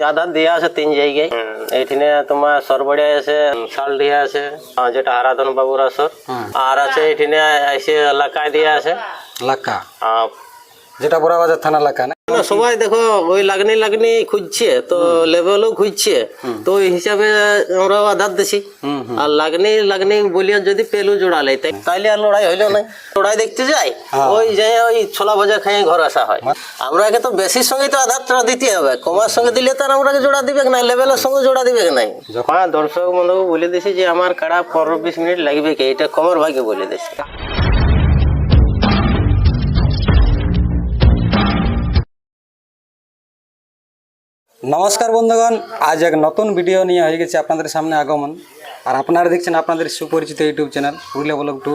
আধার দেওয়া আছে তিন জায়গায় এইখানে তোমার সরবড়িয়া আছে শালডিয়া আছে আহ, যেটা হারাধন বাবুর আসর আর আছে এইখানে এসে এলাকায় দিয়ে আছে লাক্কা আহ, যেটা বড়াবাজার থানা এলাকা না? না, সবাই দেখো ওই লাগনি লাগনি খুঁজছে তো লেভেলও খুঁজছে তো ওই হিসাবে আমরা আধার দিছি। আর লাগনি লাগনি বলিয়া যদি পেলু জোড়ালে তাই তাইলে আর লড়াই হইল না। লড়াই দেখতে যাই ওই যে ওই ছোলা ভাজা খাই ঘর আসা হয়। আমরাকে তো বেশির সঙ্গে তো আধারটা দিতে হবে। কমার সঙ্গে দিলে তো আর আমরাকে জোড়া দিবে না লেভেলের সঙ্গে জোড়া দিবে নাই হ্যাঁ দর্শক বন্ধু বলে দিছি যে আমার কাড়া পনেরো বিশ মিনিট লাগবে কি? এটা কমর ভাগে বলে দিছি। নমস্কার বন্ধুগণ, আজ এক নতুন ভিডিও নিয়ে হয়ে গেছে আপনাদের সামনে আগমন। আর আপনারা দেখছেন আপনাদের সুপরিচিত YouTube channel Purulia blog two.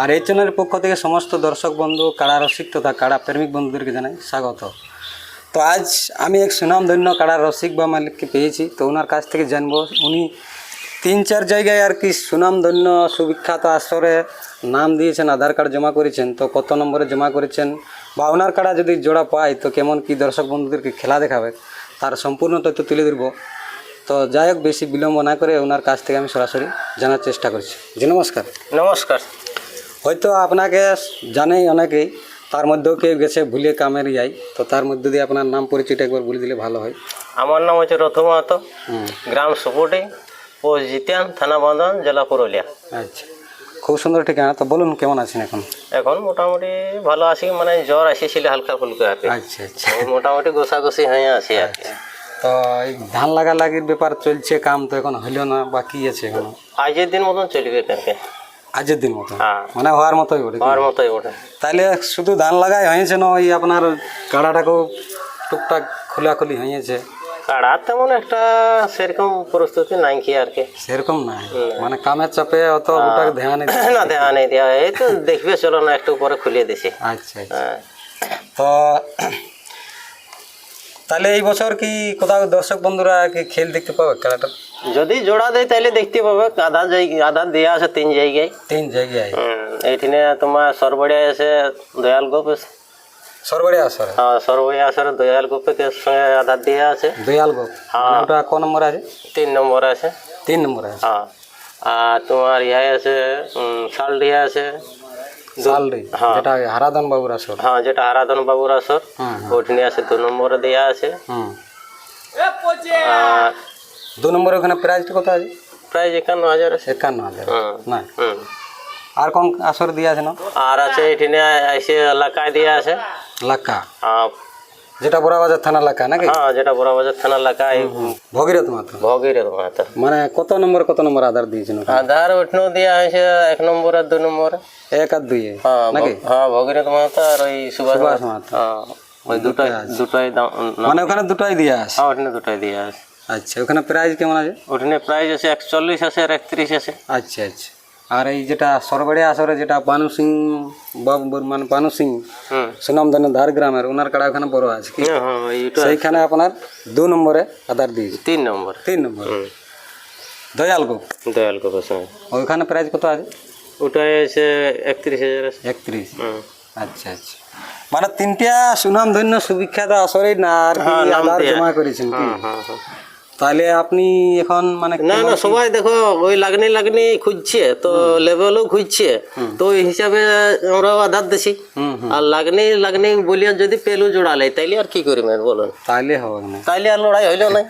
আর এই চ্যানেলের পক্ষ থেকে সমস্ত দর্শক বন্ধু কাড়া রসিক তথা কাড়া প্রেমিক বন্ধুদেরকে জানাই স্বাগত। তো আজ আমি এক সুনামধন্য কাড়া রসিক বা মালিককে পেয়েছি, তো ওনার কাছ থেকে জানব। উনি তিন চার জায়গায় আর কি সুনামধন্য, সুবিখ্যাত আসরে নাম দিয়েছেন, আধার কার্ড জমা করেছেন, তো কত নম্বরে জমা করেছেন, বা ওনার কাড়া যদি জোড়া পায়, তো কেমন কি দর্শক বন্ধুদেরকে খেলা দেখাবে। তার সম্পূর্ণ তথ্য তুলে ধরবো। তো যাই হোক বেশি বিলম্ব না করে ওনার কাছ থেকে আমি সরাসরি জানার চেষ্টা করছি। জি নমস্কার। নমস্কার। হয়তো আপনাকে জানেই অনেকেই তার মধ্যেও কেউ গেছে ভুলে কামের যাই তো তার মধ্যে দিয়ে আপনার নাম পরিচয়টা একবার বলে দিলে ভালো হয়। আমার নাম হচ্ছে রথ মাহাতো। গ্রাম সুপুটি পোস্ট জিতিয়ান থানা বান্ধন জেলা পুরুলিয়া। আচ্ছা। খুব সুন্দর ঠিকানা। তো বলুন কেমন আছেন এখন? এখন মোটামুটি ভালো আছি মানে জ্বর এসেছিল হালকা ফুলকা আর কি। আচ্ছা আচ্ছা। মোটামুটি গোসাগুসি হয়ে আছি আর কি। তো এই ধান লাগা লাগির ব্যাপার চলছে কাম তো এখন হইল না বা বাকি আছে এখন? আজের দিন মতন চলবে আজের দিন মতো হ্যাঁ। মানে হওয়ার মতোই বটে কি? হওয়ার মতোই ওঠে তাহলে শুধু ধান লাগাই হয়েছে না ওই আপনার কাড়াটাকেও টুকটাক খোলাখুলি হয়েছে। কাড়া তেমন একটা সেরকম পরিস্থিতি নাই কি আর কি। সেরকম নাই। মানে কামের চাপে অত ওটা ধ্যান না দেখা নেই দেওয়া এই তো দেখবে চলো না একটু পরে খুলিয়ে দিছি। আচ্ছা আচ্ছা। হ্যাঁ। তো তাহলে এই বছর কি কোথাও দর্শক বন্ধুরা কি খেল দেখতে পাবে খেলাটা? যদি জোড়া দেয় তাহলে দেখতে পাবে। আধার জায়গা আধার দেওয়া আছে তিন জায়গায়। তিন জায়গায়। এইখানে তোমার সরবড়িয়া আছে দয়াল গোপ সরবারি আসরে হ্যাঁ সরবড়িয়া আছে দয়াল গোপের সঙ্গে আধার দেওয়া আছে। দয়াল গো মানে ওটা ক নম্বর আছে? তিন নম্বর আছে। তিন নম্বর আছে। হ্যাঁ। আর তোমার ইহাই আছে শালডিয়া আছে। সালরি যেটা হারাদন বাবুর আসর। হ্যাঁ যেটা হারাধন বাবুর আসর। হুম, আছে দু নম্বরে দেওয়া আছে। হুম। আর দু নম্বর ওখানে প্রাইজটা কত আছে? প্রায় একান্ন হাজার আছে। একান্ন হাজার হুম না। আর কোন আসর দিয়ে আছে না? আর আছে এখানে এসে এলাকায় দেওয়া আছে। আহ, যেটা বড়াবাজার থানা এলাকা নাকি? হ্যাঁ যেটা বড়বাজার থানা এলাকায় ভগীরথ মাত্র ভগিরে মাতার মানে কত নম্বর কত নম্বর আধার দিয়েছেন আধার ওঠানো দেওয়া হয়েছে এক নম্বর আর দু নম্বর। এক আর দুই হ্যাঁ নাকি? হ্যাঁ ভগীরথ মাহাতো আর ওই সুভাষ। মাহাতো হ্যাঁ ওই দুটাই দুটাই মানে ওখানে দুটাই দিয়ে আছে? হ্যাঁ ওখানে দুটাই দেওয়া আছে। আচ্ছা ওখানে প্রাইস কেমন আছে? ওখানে প্রাইস আছে একচল্লিশ আছে আর একত্রিশ আছে। আচ্ছা আচ্ছা। আর এই যেটা সরবড়িয়া আসরে যেটা পানু সিং বাবু মানে পানু সিং হুম সুনামধন্য ধার গ্রামের ওনার কাড়া ওখানে বড় আছে কি? হ্যাঁ হ্যাঁ সেইখানে আপনার দু নম্বরে আধার দিয়েছে। তিন নম্বর। তিন নম্বর। দয়াল গো দয়াল ওইখানে প্রাইস কত আছে? ওটাই আছে একত্রিশ হাজার একত্রিশ। আচ্ছা আচ্ছা। মানে তিনটা সুনামধন্য সুবিখ্যাত আসরে না আর হ্যাঁ, জমা করেছেন কি? হ্যাঁ হ্যাঁ। তাহলে আপনি এখন মানে না না সবাই দেখো ওই লাগনি লাগনি খুঁজছে তো লেভেলও খুঁজছে তো ওই হিসাবে আমরা আধার দিছি। আর লাগনি লাগনি বলিয়া যদি পেলু জোড়ালে তাইলে আর কি করি ম্যান বলুন তাইলে হবে না। তাইলে আর লড়াই হইল না।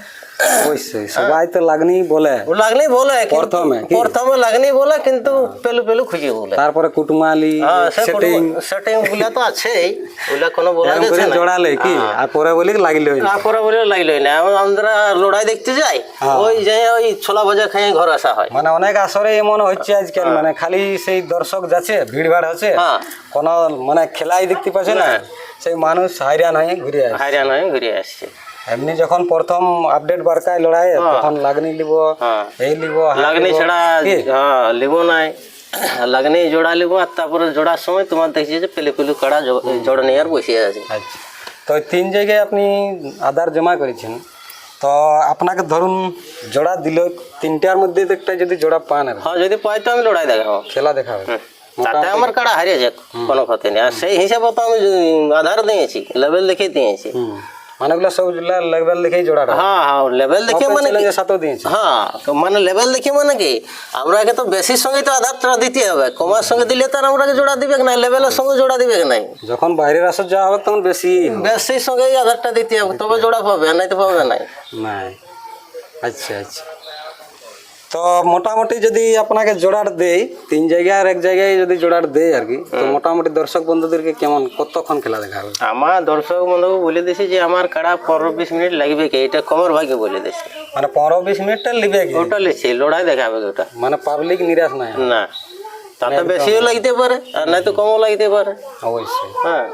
অবশ্যই সবাই তো লাগনি বলে। লাগনি বলে কিন্তু- প্রথমে প্রথমে লাগনি বলে কিন্তু পেলু পেলু খুঁজে বলে। তারপরে কুটুমালি হ্যাঁ সেটিং সেটিংগুলা তো আছেই ওগুলা কোনো বলা এরকম না। জোড়ালে কি? আর পরে বলি লাগিল তারপরে বলে লাগলোই না। এখন আমরা লড়াই দেখতে যাই হ্যাঁ। ওই যে ওই ছোলা ভাজা খাইয়ে ঘর আসা হয়। মানে অনেক আসরে এমন হচ্ছে আজকাল মানে খালি সেই দর্শক যাচ্ছে ভিড় ভাড় হচ্ছে। হ্যাঁ। কোন মানে খেলাই দেখতে পাচ্ছে না। সেই মানুষ হাইরান হয়ে ঘুরে আসে হাইরান হয়ে ঘুরে আসছে। এমনি যখন প্রথম আপডেট বারকায় লড়াই তখন লাগনি লিব হ্যাঁ। এই লিব লাগনি। ছাড়া হ্যাঁ লিব নাই। লাগনি জোড়া লিব আর তারপরে জোড়ার সময় তোমার দেখছি যে পেলে পেলু কাড়া জোড়া নিয়ে আর বসে আছে। আচ্ছা। তো তিন জায়গায় আপনি আধার জমা করেছেন। তো আপনাকে ধরুন জোড়া দিল তিনটার মধ্যে একটা যদি জোড়া পান আর হ্যাঁ যদি পাই তো আমি লড়াই দেখাবো। খেলা দেখাবে। তাতে আমার কাড়া হারিয়ে যাক কোনো ক্ষতি নেই। আর সেই হিসাবে তো আমি আধার দিয়েছি লেভেল দেখে দিয়েছি। মানে সব লেভেল দেখেই জোড়াটা হ্যাঁ হ্যাঁ লেভেল দেখে মানে চ্যালেঞ্জের সাথেও দিয়েছে হ্যাঁ মানে লেভেল দেখি মানে কি আমরাকে তো বেশির সঙ্গে তো আধারটা দিতে হবে কমার সঙ্গে দিলে তার আমরাকে জোড়া দিবে না লেভেলের সঙ্গে জোড়া দিবে না যখন বাইরের আসর যাওয়া হবে তখন বেশি বেশির সঙ্গেই আধারটা দিতে হবে তবে জোড়া পাবে নাই তো পাবে নাই নাই আচ্ছা আচ্ছা তো মোটামুটি যদি আপনাকে জোড়ার দেই তিন জায়গায় আর এক জায়গায় যদি জোড়ার দেই আর কি তো মোটামুটি দর্শক বন্ধুদেরকে কেমন কতক্ষণ খেলা দেখাবে আমার দর্শক বন্ধুকে বলে দিছি যে আমার কাড়া পনেরো বিশ মিনিট লাগবে কি এটা কমর ভাগে বলে দিছি। মানে পনেরো বিশ মিনিটটা লিবে কি? ওটা লিখছি লড়াই দেখাবে ওটা মানে পাবলিক নিরাশ নাই? না তাতে বেশিও লাগতে পারে আর নাই তো কমও লাগতে পারে। অবশ্যই। হ্যাঁ।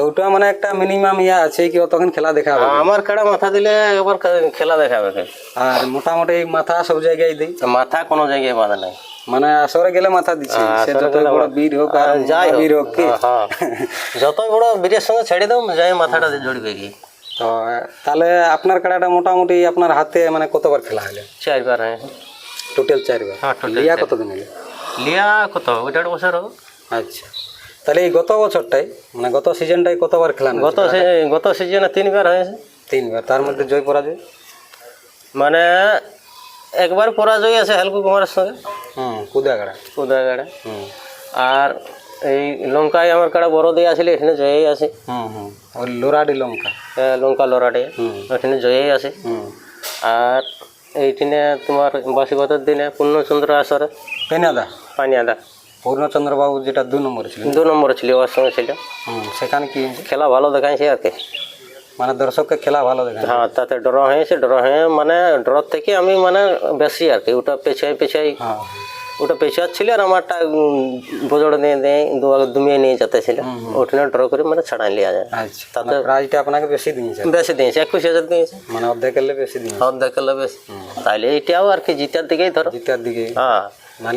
তো ওটা মানে একটা মিনিমাম ইয়া আছে কি তখন খেলা দেখাবে। আমার কাড়া মাথা দিলে একবার খেলা দেখাবে। আর মোটামুটি মাথা সব জায়গায় দিই। মাথা কোনো জায়গায় বাঁধা নাই। মানে আসরে গেলে মাথা দিচ্ছে সে যত বড় বীর হোক আর যাই বীর হোক কি। হ্যাঁ যতই বড় বীরের সঙ্গে ছেড়ে দাও যাই মাথাটা জড়বে কি তো তাহলে আপনার কাড়াটা মোটামুটি আপনার হাতে মানে কতবার খেলা হলে? চারবার হ্যাঁ। টোটাল চারবার। হ্যাঁ লিয়া কতদিন হলে? লিয়া কত? ওইটা বছর হবে আচ্ছা। তাহলে এই গত বছরটাই মানে গত সিজনটাই কতবার খেলা গত গত সিজনে তিনবার হয়েছে। তিনবার তার মধ্যে জয় পরাজয়? মানে একবার পরাজয় আছে হেলকু কুমারের সঙ্গে। হুম কুদাগাড়া। উদয়গাড়ে হুম। আর এই লঙ্কায় আমার কাড়া বড় দিয়ে আসলে এখানে জয়েই আছে হুম হুম। ওই লোরাডি লঙ্কা। এ, লঙ্কা হুম। ওখানে জয়েই আছে হুম। আর এইখানে তোমার বাসিগতের দিনে পূর্ণচন্দ্র আসরে। পেনাদা। পানিয়াদা। পূর্ণচন্দ্রবাবু যেটা দু নম্বরে ছিলেন দু নম্বর ছিল ওর সঙ্গে ছিল হুম সেখানে কি হয়েছে? খেলা ভালো দেখাইছে আর কি মানে দর্শককে খেলা ভালো দেখা হ্যাঁ তাতে ড্র হয়েছে ড্র হয়ে মানে ড্র থেকে আমি মানে বেশি আর কি ওটা পেছাই পেছাই হ্যাঁ ওটা পেছাচ্ছিল আর আমারটা বজড় দিয়ে দিয়ে দু দুমিয়ে নিয়ে যেতে ছিল ওখানে ড্র করে মানে ছাড়াই লিয়া যায় আচ্ছা তাতে প্রাইজটা আপনাকে বেশি দিয়েছে বেশি দিয়েছে একুশ হাজার দিয়েছে মানে অর্ধেক এলে বেশি দিয়েছে সব দেখালে বেশি তাইলে এইটাও আর কি জিতার দিকেই ধরো জিতার দিকে হ্যাঁ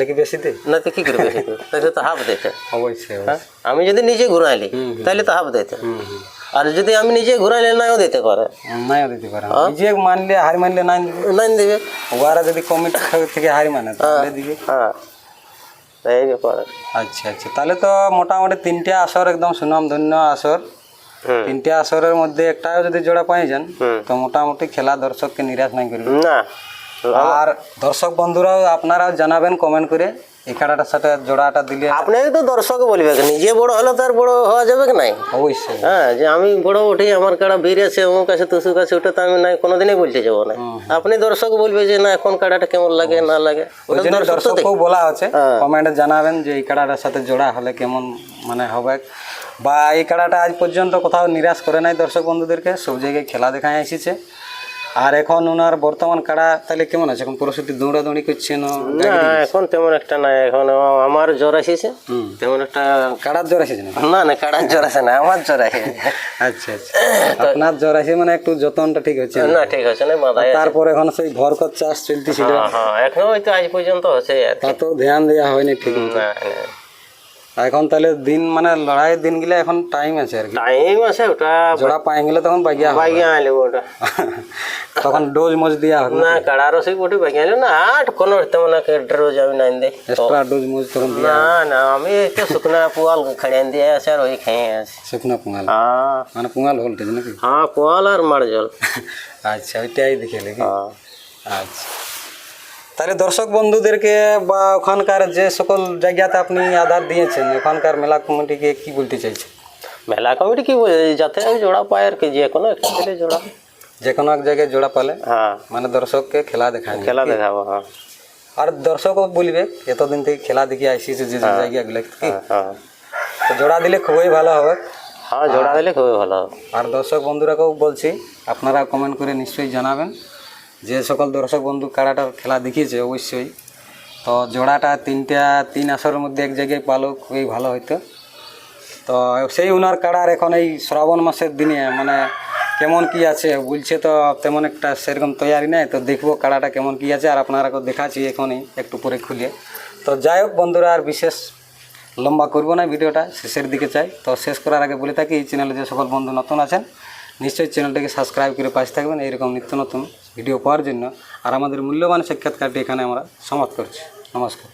কি বেশি দেয় না তো কি করে বেশি? তাহলে তো হাফ দিতে। অবশ্যই হ্যাঁ? আমি যদি নিজে ঘুরাইলি তাহলে তো হাফ দিতে। আর যদি আমি নিজে ঘুরাইলে নাও দিতে পারে। দিতে পারে। নিজে মানলে হার মানলে নাই দিবে। নাই দিবে। ওরা যদি কমিটি থেকে হার মানে তাহলে দিবে। হ্যাঁ। এই ব্যাপার আচ্ছা আচ্ছা। তাহলে তো মোটামুটি তিনটে আসর একদম সুনাম ধন্য আসর তিনটে আসরের মধ্যে একটাও যদি জোড়া পাই যান তো মোটামুটি খেলা দর্শককে নিরাশ নাই করবে। না। আর দর্শক বন্ধুরাও আপনারাও জানাবেন কমেন্ট করে এই কাটাটার সাথে জোড়াটা দিলে। আপনাকে তো দর্শক বলবে নিজে বড় হলে তো আর বড় হওয়া যাবে কি নাই? অবশ্যই। হ্যাঁ যে আমি বড় উঠি আমার কাড়া বীর আছে অমুক আছে তুসুক আছে ওটা তো আমি নাই কোনোদিনই বলতে যাব না। আপনি দর্শক বলবে যে না এখন কাড়াটা কেমন লাগে না লাগে? দর্শককেও বলা আছে হ্যাঁ। কমেন্টে জানাবেন যে এই কাড়াটার সাথে জোড়া হলে কেমন মানে হবে? বা এই কাড়াটা আজ পর্যন্ত কোথাও নিরাশ করে নাই দর্শক বন্ধুদেরকে সব জায়গায় খেলা দেখায় এসেছে। আর এখন ওনার বর্তমান কাড়া তাহলে কেমন আছে? এখন পরিস্থিতি দৌড়াদৌড়ি করছেন না এখন তেমন একটা নাই এখন আমার জ্বর আসিছে তেমন একটা কাড়ার জ্বর এসেছে না না না কাড়ার জ্বর আছে না আমার জ্বর আসে আচ্ছা আচ্ছা। আপনার জ্বর আছে মানে একটু যতনটা ঠিক হচ্ছে না। ঠিক আছে না মাথায়। তারপর এখন সেই ভরকত চাষ চলতেছিল। হ্যাঁ হ্যাঁ এখন হয়তো আজ পর্যন্ত হচ্ছে। তা তো ধ্যান দেওয়া হয়নি ঠিক না। এখন তাহলে দিন মানে লড়াইয়ের দিন গেলে এখন টাইম আছে আর কি। টাইম আছে ওটা জোড়া পাই গেলে তখন বাগিয়া হবে। বাইকে আনলে ওটা। তখন ডোজ মোজ দেওয়া হবে। না কাড়ারও সেই বটে বাইকে আনলে না আর কোনো তেমন একটা রোজ আমি নাই দে। এক্সট্রা ডোজ মোজ তখন দিয়া না না আমি একটু শুকনা পোয়াল খাড়িয়ে দিয়ে আছে আর ওই খেয়ে আছে। শুকনো পুঙাল হ্যাঁ মানে পুঙাল ভোল্টেজ নাকি? হ্যাঁ পোয়াল আর মার জল আচ্ছা ওইটাই দেখে নাকি হ্যাঁ আচ্ছা। তাহলে দর্শক বন্ধুদেরকে বা ওখানকার যে সকল জায়গাতে আপনি আধার দিয়েছেন ওখানকার মেলা কমিটিকে কি বলতে চাইছেন? মেলা কমিটি কি যাতে আমি জোড়া পাই আর কি যে কোনো একটা দিলে জোড়া। যে কোনো এক জায়গায় জোড়া পালে হ্যাঁ। মানে দর্শককে খেলা দেখায়। খেলা দেখাবো হ্যাঁ। আর দর্শকও বলবে এতদিন থেকে খেলা দেখে আসিছে যে যে জায়গাগুলো কি? হ্যাঁ তো জোড়া দিলে খুবই ভালো হবে। হ্যাঁ জোড়া দিলে খুবই ভালো হবে। আর দর্শক বন্ধুরাকেও বলছি আপনারা কমেন্ট করে নিশ্চয়ই জানাবেন। যে সকল দর্শক বন্ধু কাড়াটার খেলা দেখিয়েছে অবশ্যই। তো জোড়াটা তিনটা, তিন আসরের মধ্যে এক জায়গায় পালো খুবই ভালো হতো তো সেই উনার কাড়ার এখন এই শ্রাবণ মাসের দিনে মানে কেমন কি আছে বলছে তো তেমন একটা সেরকম তৈয়ারি নেই। তো দেখব কাড়াটা কেমন কি আছে, আর আপনারাকেও দেখাচ্ছি এখনই একটু পরে খুলে। তো যাই হোক বন্ধুরা, আর বিশেষ লম্বা করব না ভিডিওটা, শেষের দিকে চাই। তো শেষ করার আগে বলে থাকি, এই চ্যানেলে যে সকল বন্ধু নতুন আছেন নিশ্চয়ই চ্যানেলটাকে সাবস্ক্রাইব করে পাশে থাকবেন। এইরকম নিত্য নতুন ভিডিও পাওয়ার জন্য। আর আমাদের মূল্যবান সাক্ষাৎকারটি এখানে আমরা সমাপ্ত করছি। নমস্কার।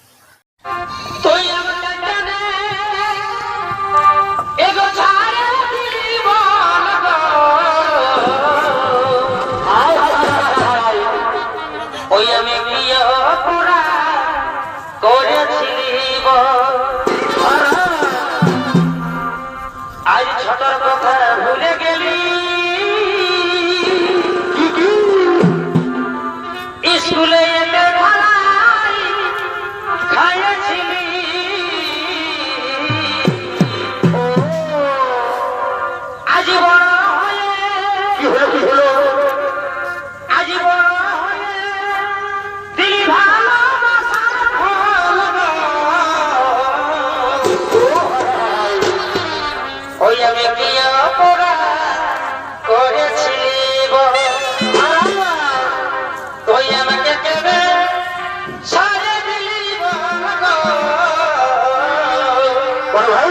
আমি